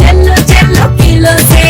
చెల్లు చెల్లు kilo sale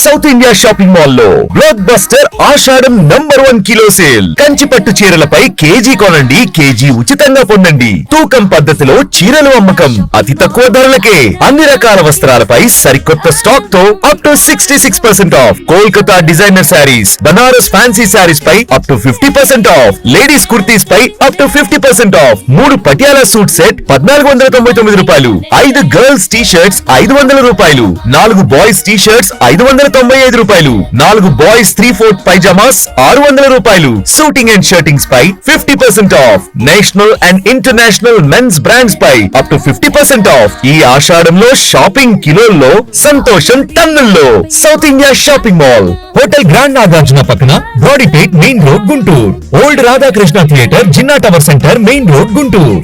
South India shopping మాల్లో blockbuster Ashadham number one kilo sale. Kanchi పట్టు చీరలపై కేజీ కొనండి కేజీ ఉచితంగా పొందండి. తూకం పద్ధతిలో చీరలు అమ్మకం. అతి తక్కువ ధరలకే. అన్ని రకాల వస్త్రాలపై సరికొత్త స్టాక్తో up to sixty six percent off Kolkata designer sarees Banaras fancy sarees pi up to fifty percent off ladies kurtis pi up to fifty percent off మూడు పటియాలా సూట్ సెట్ పద్నాలుగు వందల తొంభై తొమ్మిది రూపాయలు. ఐదు గర్ల్స్ టీ షర్ట్స్ ఐదు వందల రూపాయలు. నాలుగు బాయ్స్ టీ షర్ట్స్ ఐదు వందల తొంభై ఐదు రూపాయలు. నాలుగు బాయ్స్ త్రీ ఫోర్త్ పైజామాస్ ఆరు వందల రూపాయలు. Suiting and shirtings pi fifty percent off. National and international men's brands pi up to fifty percent off. ఈ ఆషాఢంలో షాపింగ్ కిలోల్లో సంతోషం టన్నుల్లో. South India shopping mall. Hotel grand Nagarjuna పక్కన Brodipet main road Guntur. Old Radhakrishna theatre Jinnah tower centre main road Guntur.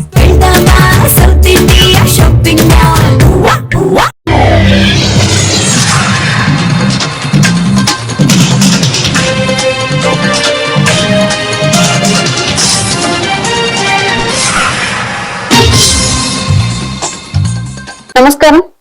South India shopping mall.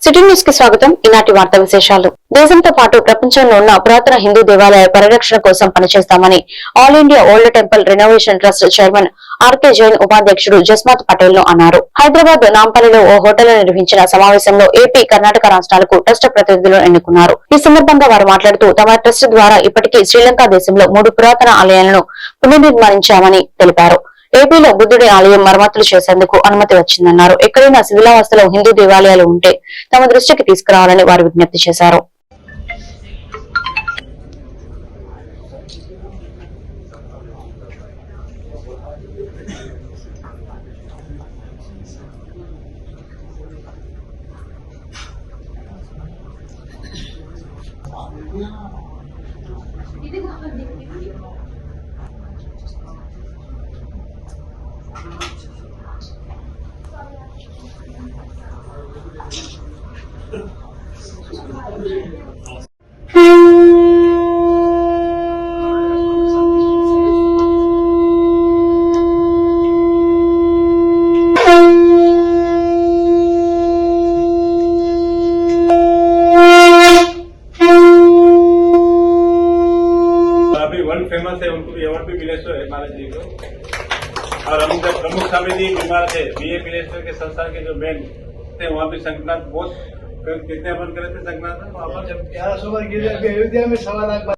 City న్యూస్కి స్వాగతం. ఈనాటి వార్తా విశేషాలు. దేశంతో పాటు ప్రపంచంలో ఉన్న పురాతన హిందూ దేవాలయ పరిరక్షణ కోసం పనిచేస్తామని all India old temple renovation trust chairman R K Jain ఉపాధ్యక్షుడు జస్మాత్ పటేల్ను అన్నారు. హైదరాబాద్ నాంపల్లిలో ఓ హోటల్ నిర్వహించిన సమావేశంలో ఏపీ కర్ణాటక రాష్ట్రాలకు ట్రస్ట్ ప్రతినిధులు ఎన్నుకున్నారు. ఈ సందర్భంగా వారు మాట్లాడుతూ తమ ట్రస్ట్ ద్వారా ఇప్పటికీ శ్రీలంక దేశంలో మూడు పురాతన ఆలయాలను పునర్నిర్మాణించామని తెలిపారు. ఏపీలో బుద్ధుడి ఆలయం మరమ్మతులు చేసేందుకు అనుమతి వచ్చిందన్నారు. ఎక్కడైనా శిథిలావస్థలో హిందూ దేవాలయాలు ఉంటే తమ దృష్టికి తీసుకురావాలని వారు విజ్ఞప్తి చేశారు. अभी वन उनको उनको अवार्ड भी मिले सो है महाराज जी को। और हम जब प्रमुख स्वामी जी बीमार थे बी ए मिलेश्वर के संस्था के जो मेन थे, वहाँ भी संगनाथ बहुत कितने अपन करे थे संगनाथ वहाँ पर ग्यारह सौ अयोध्या में सवा lakh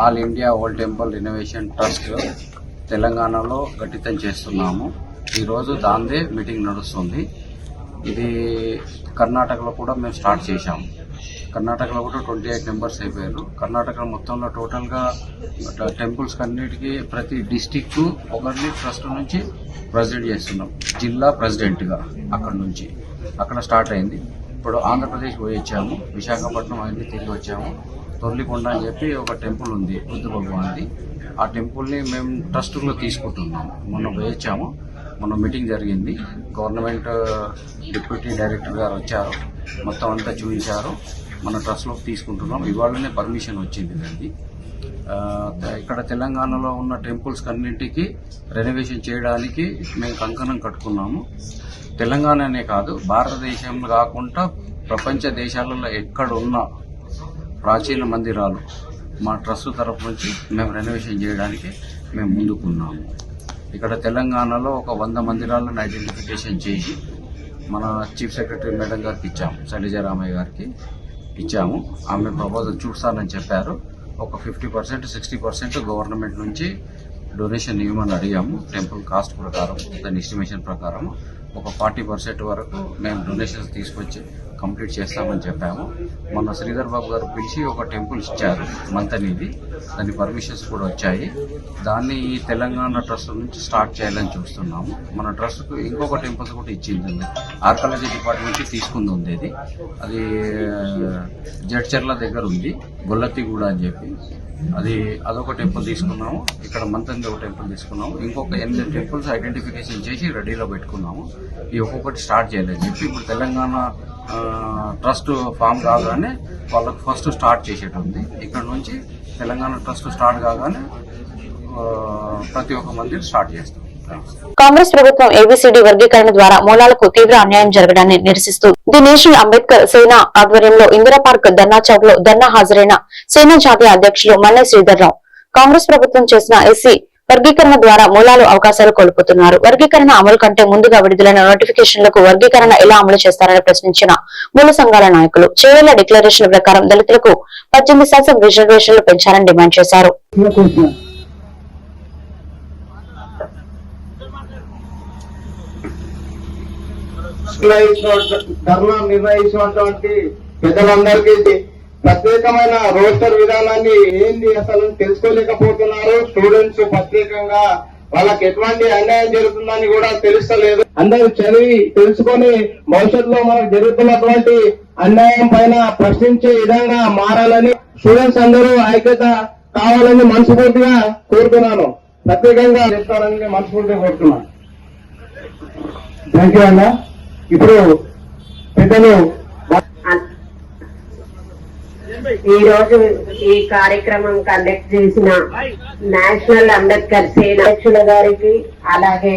all India old temple renovation trust తెలంగాణలో గట్టితం చేస్తున్నాము. ఈరోజు దాందే మీటింగ్ నడుస్తుంది. ఇది కర్ణాటకలో కూడా మేము స్టార్ట్ చేశాము. కర్ణాటకలో కూడా ట్వంటీ ఎయిట్ మెంబర్స్ అయిపోయారు. కర్ణాటక మొత్తంలో టోటల్గా టెంపుల్స్ అన్నిటికీ ప్రతి డిస్టిక్ ఒకరిని ట్రస్ట్ నుంచి ప్రెసిడెంట్ చేస్తున్నాం. జిల్లా ప్రెసిడెంట్గా అక్కడ నుంచి. అక్కడ స్టార్ట్ అయింది. ఇప్పుడు ఆంధ్రప్రదేశ్ పోయి వచ్చాము. విశాఖపట్నం అన్ని తిరిగి వచ్చాము. తొర్లికొండ అని చెప్పి ఒక టెంపుల్ ఉంది బుద్ధ భగవాన్ది ఆ టెంపుల్ని మేము ట్రస్ట్లో తీసుకుంటున్నాం. మొన్న వేయించాము మొన్న మీటింగ్ జరిగింది. గవర్నమెంట్ డిప్యూటీ డైరెక్టర్ గారు వచ్చారు. మొత్తం అంతా చూపించారు. మన ట్రస్ట్లోకి తీసుకుంటున్నాం. ఇవాళనే పర్మిషన్ వచ్చింది దానికి. ఇక్కడ తెలంగాణలో ఉన్న టెంపుల్స్ అన్నింటికి రెనోవేషన్ చేయడానికి మేము కంకణం కట్టుకున్నాము. తెలంగాణనే కాదు భారతదేశంలో కాకుండా ప్రపంచ దేశాలలో ఎక్కడున్న ప్రాచీన మందిరాలు మా ట్రస్ట్ తరపు నుంచి మేము రెనోవేషన్ చేయడానికి మేము ముందుకున్నాము. ఇక్కడ తెలంగాణలో ఒక వంద మందిరాలను ఐడెంటిఫికేషన్ చేసి మన చీఫ్ సెక్రటరీ మేడం గారికి ఇచ్చాము శైలజారామయ్య గారికి ఇచ్చాము. ఆమె ప్రపోజల్ చూస్తానని చెప్పారు. ఒక fifty percent sixty percent government నుంచి డొనేషన్ ఇవ్వమని అడిగాము. టెంపుల్ కాస్ట్ ప్రకారం దాని ఎస్టిమేషన్ ప్రకారం ఒక ఫార్టీ పర్సెంట్ వరకు మేము డొనేషన్స్ తీసుకొచ్చి కంప్లీట్ చేస్తామని చెప్పాము. మొన్న శ్రీధర్ బాబు గారు పిలిచి ఒక టెంపుల్ ఇచ్చారు మంతనిది. దాని పర్మిషన్స్ కూడా వచ్చాయి. దాన్ని ఈ తెలంగాణ ట్రస్ట్ నుంచి స్టార్ట్ చేయాలని చూస్తున్నాము. మన ట్రస్ట్కు ఇంకొక టెంపుల్స్ కూడా ఇచ్చింది. ఆర్కాలజీ డిపార్ట్మెంట్కి తీసుకుంది ఉండేది. అది జడ్చర్ల దగ్గర ఉంది. గొల్లతిగూడ అని చెప్పి. అది అదొక టెంపుల్ తీసుకున్నాము. ఇక్కడ మంతంది ఒక టెంపుల్ తీసుకున్నాము. ఇంకొక ఎనిమిది టెంపుల్స్ ఐడెంటిఫికేషన్ చేసి రెడీలో పెట్టుకున్నాము. ఈ ఒక్కొక్కటి స్టార్ట్ చేయలేదు చెప్పి ఇప్పుడు తెలంగాణ ట్రస్ట్ ఫామ్ కాగానే వాళ్ళకు ఫస్ట్ స్టార్ట్ చేసేటి ఇక్కడ నుంచి తెలంగాణ ట్రస్ట్ స్టార్ట్ కాగానే ప్రతి ఒక్క మందిర్ స్టార్ట్ చేస్తాం. కాంగ్రెస్ ప్రభుత్వం ఏబిసిడి వర్గీకరణ ద్వారా మూలాలకు తీవ్ర అన్యాయం జరగడాన్ని నిరసిస్తూ ది నేషనల్ అంబేద్కర్ సేన ఆధ్వర్యంలో ఇందిరా పార్క్ ధర్నా చౌక్లో ధర్నా హాజరైన సేనా జాతీయ అధ్యక్షులు మన్నె శ్రీధర్రావు కాంగ్రెస్ ప్రభుత్వం చేసిన ఎస్సీ వర్గీకరణ ద్వారా మూలాలు అవకాశాలు కోల్పోతున్నారు. వర్గీకరణ అమలు కంటే ముందుగా విడుదలైన నోటిఫికేషన్లకు వర్గీకరణ ఎలా అమలు చేస్తారని ప్రశ్నించిన మూల సంఘాల నాయకులు చేవేళ్ళ డిక్లరేషన్ ప్రకారం దళితులకు పద్దెనిమిది శాతం రిజర్వేషన్లు పెంచాలని డిమాండ్ చేశారు. నిర్ణయించిన- నిర్ణయించినటువంటి పెద్దలందరికీ ప్రత్యేకమైన రోస్టర్ విధానాన్ని ఏంది అసలు తెలుసుకోలేకపోతున్నారు? స్టూడెంట్స్ ప్రత్యేకంగా వాళ్ళకి ఎటువంటి అన్యాయం జరుగుతుందని కూడా తెలుస్తలేదు. అందరూ చదివి తెలుసుకొని భవిష్యత్తులో మనకు జరుగుతున్నటువంటి అన్యాయం పైన ప్రశ్నించే విధంగా మారాలని స్టూడెంట్స్ అందరూ ఐక్యత కావాలని మనస్ఫూర్తిగా కోరుతున్నాను. ప్రత్యేకంగా చెప్తారని మనస్ఫూర్తిగా కోరుతున్నాను. థ్యాంక్ యూ అన్న. ఇప్పుడు పెద్దలు ఈ రోజు ఈ కార్యక్రమం కండక్ట్ చేసిన నేషనల్ అంబేద్కర్ సేన అధ్యక్షుల గారికి అలాగే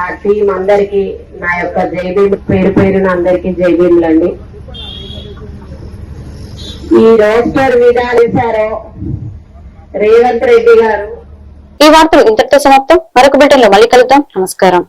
ఆ టీం అందరికి నా యొక్క జైబీలు పేరు పేరున అందరికి జైబీలండి ఈ రోస్టర్ విధానిసారో రేవంత్ రెడ్డి గారు. ఈ వార్తలు ఇంతటితో సమాప్తం. మరొక బిల్టన్లో మళ్ళీ కలుద్దాం. నమస్కారం.